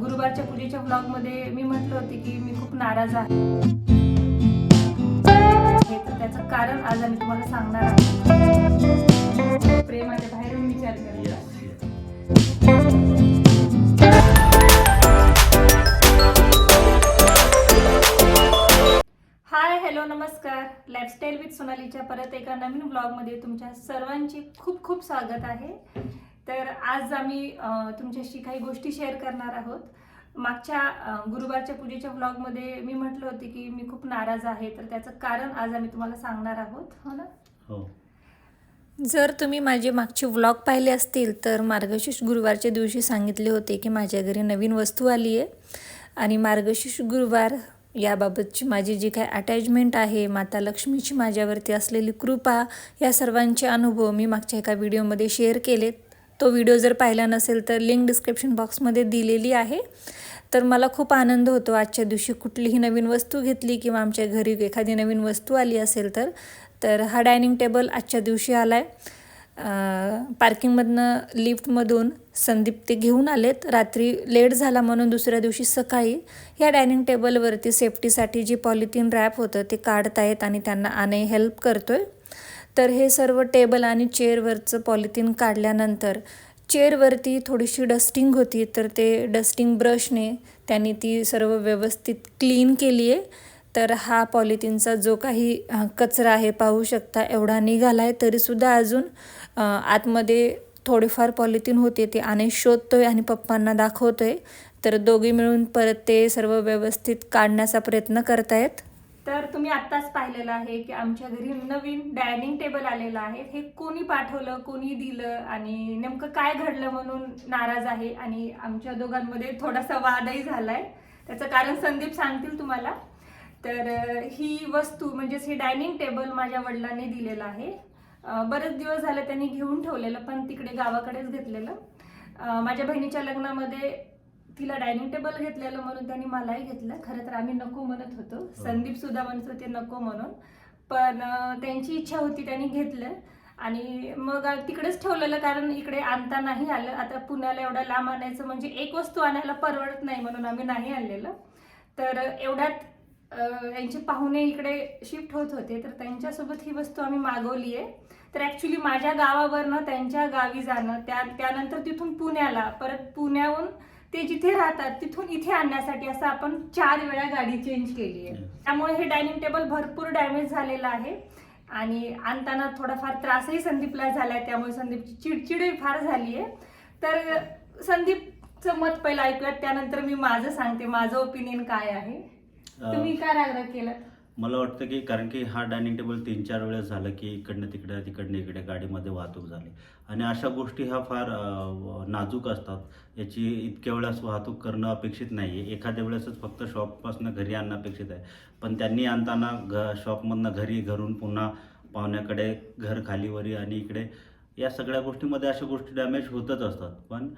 गुरुवारच्या पूजेच्या ब्लॉगमध्ये मी म्हटलं होते की मी खूप नाराज आहे. तर त्याचं कारण आज आम्ही तुम्हाला सांगणार आहोत. प्रेमाच्या बाहेरून विचार. हाय हॅलो नमस्कार. लाईफस्टाईल विथ सोनालीच्या परत एका नवीन ब्लॉगमध्ये तुमच्या सर्वांचे खूप खूप स्वागत आहे. तर आज आम्ही तुमच्याशी काही गोष्टी शेअर करणार आहोत. मागच्या गुरुवारच्या पूजेच्या ब्लॉगमध्ये मी म्हटलं होते की मी खूप नाराज आहे तर त्याचं कारण आज आम्ही तुम्हाला सांगणार आहोत. हो ना? हो. जर तुम्ही माझे मागचे व्लॉग पाहिले असतील तर मार्गशीर्ष गुरुवारच्या दिवशी सांगितले होते की माझ्या घरी नवीन वस्तू आली आहे. आणि मार्गशीर्ष गुरुवार याबाबतची माझी जी काही अटॅचमेंट आहे माता लक्ष्मीची माझ्यावरती असलेली कृपा या सर्वांचे अनुभव मी मागच्या एका व्हिडिओमध्ये शेअर केलेत. तो व्हिडिओ जर पाहिला नसेल तर लिंक डिस्क्रिप्शन बॉक्समध्ये दिलेली आहे. तर मला खूप आनंद होतो आजच्या दिवशी कुठलीही नवीन वस्तू घेतली किंवा आमच्या घरी एखादी नवीन वस्तू आली असेल तर. तर हा डायनिंग टेबल आजच्या दिवशी आला आहे पार्किंगमधनं लिफ्टमधून संदीप ते घेऊन आलेत. रात्री लेट झाला म्हणून दुसऱ्या दिवशी सकाळी ह्या डायनिंग टेबलवरती सेफ्टीसाठी जी पॉलिथिन रॅप होतं ते काढतायत आणि त्यांना आणे हेल्प करतोय. तर हे सर्व टेबल आणि चेअरवरचं पॉलिथिन काढल्यानंतर चेअरवरती थोडीशी डस्टिंग होती तर ते डस्टिंग ब्रशने त्यांनी ती सर्व व्यवस्थित क्लीन केली आहे. तर हा पॉलिथिनचा जो काही कचरा आहे पाहू शकता एवढा निघाला आहे तरीसुद्धा अजून आतमध्ये थोडेफार पॉलिथिन होते ते आणि शोधतोय आणि पप्पांना दाखवतोय. तर दोघे मिळून परत ते सर्व व्यवस्थित काढण्याचा प्रयत्न करतायत. तर तुम्ही आत्ताच पाहिलेलं आहे की आमच्या घरी नवीन डायनिंग टेबल आलेलं आहे. हे कोणी पाठवलं कोणी दिलं आणि नेमकं काय घडलं म्हणून नाराज आहे आणि आमच्या दोघांमध्ये थोडासा वादही झालाय. त्याचं कारण संदीप सांगतील तुम्हाला. तर ही वस्तू म्हणजेच हे डायनिंग टेबल माझ्या वडिलांनी दिलेलं आहे. बरेच दिवस झाले त्यांनी घेऊन ठेवलेलं पण तिकडे गावाकडेच घेतलेलं. माझ्या बहिणीच्या लग्नामध्ये तिला डायनिंग टेबल घेतलेलं म्हणून त्यांनी मलाही घेतलं. खरं तर आम्ही नको म्हणत होतो. संदीप सुद्धा म्हणत होते नको म्हणून. पण त्यांची इच्छा होती त्यांनी घेतलं. आणि मग तिकडेच ठेवलेलं कारण इकडे आणता नाही आलं. आता पुण्याला एवढं लांब आणायचं म्हणजे एक वस्तू आणायला परवडत नाही म्हणून आम्ही नाही आणलेलं. तर एवढ्यात यांचे पाहुणे इकडे शिफ्ट होत होते. तर त्यांच्यासोबत ही वस्तू आम्ही मागवली आहे तर ॲक्च्युली माझ्या गावावरनं त्यांच्या गावी जाणं त्या त्यानंतर तिथून पुण्याला परत पुण्याहून ते जिथे राहतात तिथून इथे आणण्यासाठी असं आपण चार वेळा गाडी चेंज केली आहे. त्यामुळे हे डायनिंग टेबल भरपूर डॅमेज झालेलं आहे. आणि आणताना थोडाफार त्रासही संदीपला झालाय त्यामुळे संदीपची चिडचिडही फार झाली आहे. तर संदीपचं मत पहिलं ऐकूयात त्यानंतर मी माझं सांगते माझं ओपिनियन काय आहे? तुम्ही काय रागराग केलं मला वाटतं की कारण की हा डायनिंग टेबल तीन चार वेळेस झालं की इकडनं तिकडे तिकडनं इकडे गाडीमध्ये वाहतूक झाली. आणि अशा गोष्टी ह्या फार नाजूक असतात. याची इतक्या वेळेस वाहतूक करणं अपेक्षित नाही आहे एखाद्या वेळेसच फक्त शॉपपासून घरी आणणं अपेक्षित आहे. पण त्यांनी आणताना घ शॉपमधनं घरी घरून पुन्हा पाहुण्याकडे घर खालीवरी आणि इकडे या सगळ्या गोष्टीमध्ये अशा गोष्टी डॅमेज होतच असतात. पण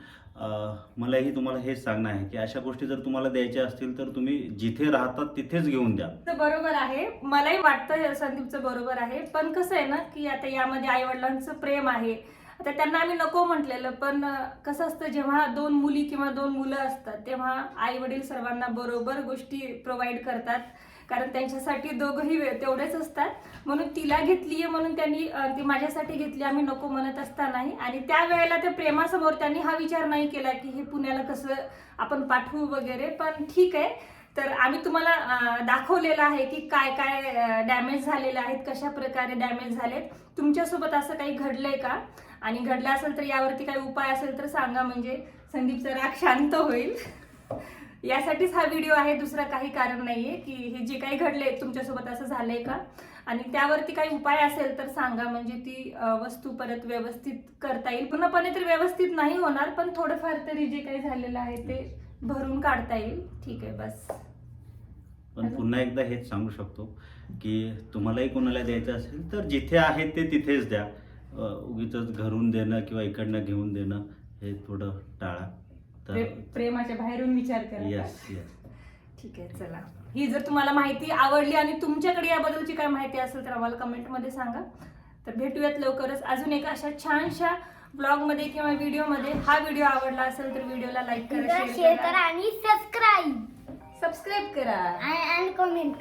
मलाही तुम्हाला हेच सांगणं आहे की अशा गोष्टी जर तुम्हाला द्यायच्या असतील तर तुम्ही जिथे राहतात तिथेच घेऊन द्या. बरोबर आहे. मलाही वाटतं संदीपचं बरोबर आहे. पण कसं आहे ना की आता यामध्ये आई वडिलांचं प्रेम आहे. आता त्यांना आम्ही नको म्हटलेलं पण कसं असतं जेव्हा दोन मुली किंवा दोन मुलं असतात तेव्हा आई वडील सर्वांना बरोबर गोष्टी प्रोव्हाइड करतात. कारण त्यांच्यासाठी दोघंही तेवढेच असतात. म्हणून तिला घेतली आहे म्हणून त्यांनी ती माझ्यासाठी घेतली. आम्ही नको म्हणत असतानाही. आणि त्या वेळेला त्या प्रेमासमोर त्यांनी हा विचार नाही केला की हे पुण्याला कसं आपण पाठवू वगैरे. पण ठीक आहे. तर आम्ही तुम्हाला दाखवलेलं आहे की काय काय डॅमेज झालेले आहेत कशा प्रकारे डॅमेज झालेत. तुमच्यासोबत असं काही घडलंय का? आणि घडलं असेल तर यावरती काही उपाय असेल तर सांगा. म्हणजे संदीपचा राग शांत होईल. यासाठीच हा व्हिडिओ आहे दुसरं काही कारण नाहीये की हे जे काही घडले तुमच्यासोबत असं झालंय का? आणि त्यावरती काही उपाय असेल तर सांगा म्हणजे ती वस्तू परत व्यवस्थित करता येईल. पूर्णपणे तर व्यवस्थित नाही होणार पण थोडंफार तरी जे काही झालेलं आहे ते भरून काढता येईल. ठीक आहे बस. पण पुन्हा एकदा हेच सांगू शकतो की तुम्हालाही कोणाला द्यायचं असेल तर जिथे आहे ते तिथेच द्या. उगीच घरून देणं किंवा इकडनं घेऊन देणं हे थोडं टाळा. तर प्रे- प्रेमाच्या बाहेरून विचार करा. येस येस ठीक आहे चला. ही जर तुम्हाला माहिती आवडली आणि तुमच्याकडे याबद्दलची काय माहिती असेल तर आम्हाला कमेंटमध्ये सांगा. तर भेटूयात लवकरच. अजून एका अशा छानशा ब्लॉगमध्ये किंवा व्हिडिओमध्ये हा व्हिडिओ आवडला असेल तर व्हिडिओला लाईक करा शेअर शेअर करा. करा आणि सबस्क्राईब सबस्क्राईब करा. And comment